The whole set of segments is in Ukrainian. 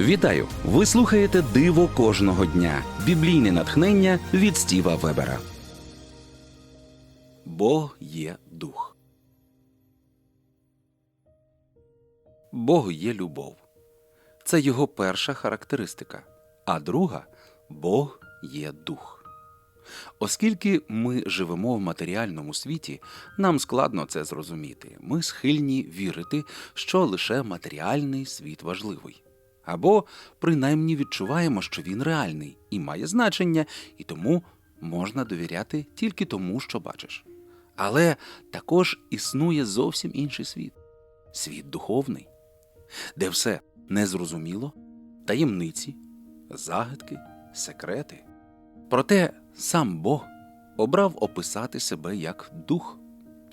Вітаю! Ви слухаєте Диво кожного дня. Біблійне натхнення від Стіва Вебера. Бог є дух. Бог є любов. Це його перша характеристика. А друга Бог є дух. Оскільки ми живемо в матеріальному світі, нам складно це зрозуміти. Ми схильні вірити, що лише матеріальний світ важливий. Або принаймні відчуваємо, що він реальний і має значення, і тому можна довіряти тільки тому, що бачиш. Але також існує зовсім інший світ світ духовний, де все незрозуміло, таємниці, загадки, секрети. Проте сам Бог обрав описати себе як дух,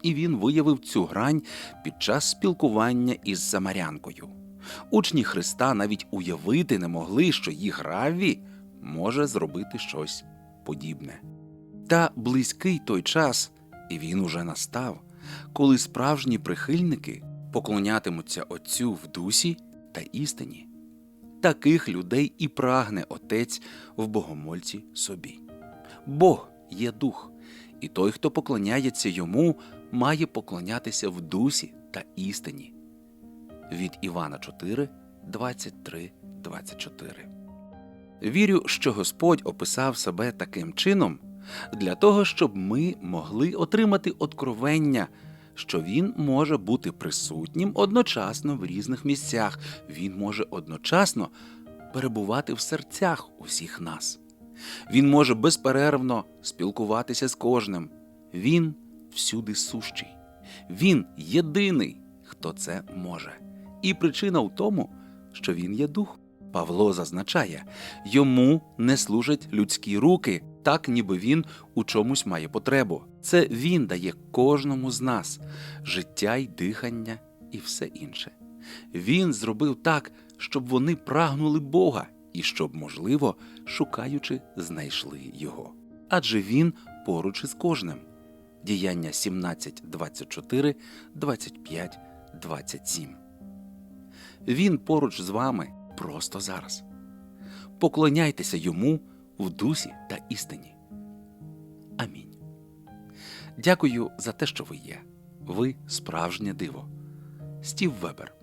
і він виявив цю грань під час спілкування із Самарянкою. Учні Христа навіть уявити не могли, що їх Равві може зробити щось подібне. Та близький той час, і він уже настав, коли справжні прихильники поклонятимуться Отцю в дусі та істині. Таких людей і прагне Отець в богомольці собі. Бог є дух, і той, хто поклоняється йому, має поклонятися в дусі та істині. Від Івана 4, 23, 24. Вірю, що Господь описав себе таким чином для того, щоб ми могли отримати откровення, що Він може бути присутнім одночасно в різних місцях, Він може одночасно перебувати в серцях усіх нас. Він може безперервно спілкуватися з кожним. Він всюди сущий. Він єдиний, хто це може. І причина в тому, що він є дух. Павло зазначає, йому не служать людські руки, так ніби він у чомусь має потребу. Це він дає кожному з нас життя й дихання і все інше. Він зробив так, щоб вони прагнули Бога і щоб, можливо, шукаючи, знайшли його. Адже він поруч із кожним. Діяння 17, 24, 25, 27. Він поруч з вами просто зараз. Поклоняйтеся йому в дусі та істині. Амінь. Дякую за те, що ви є. Ви справжнє диво. Стів Вебер.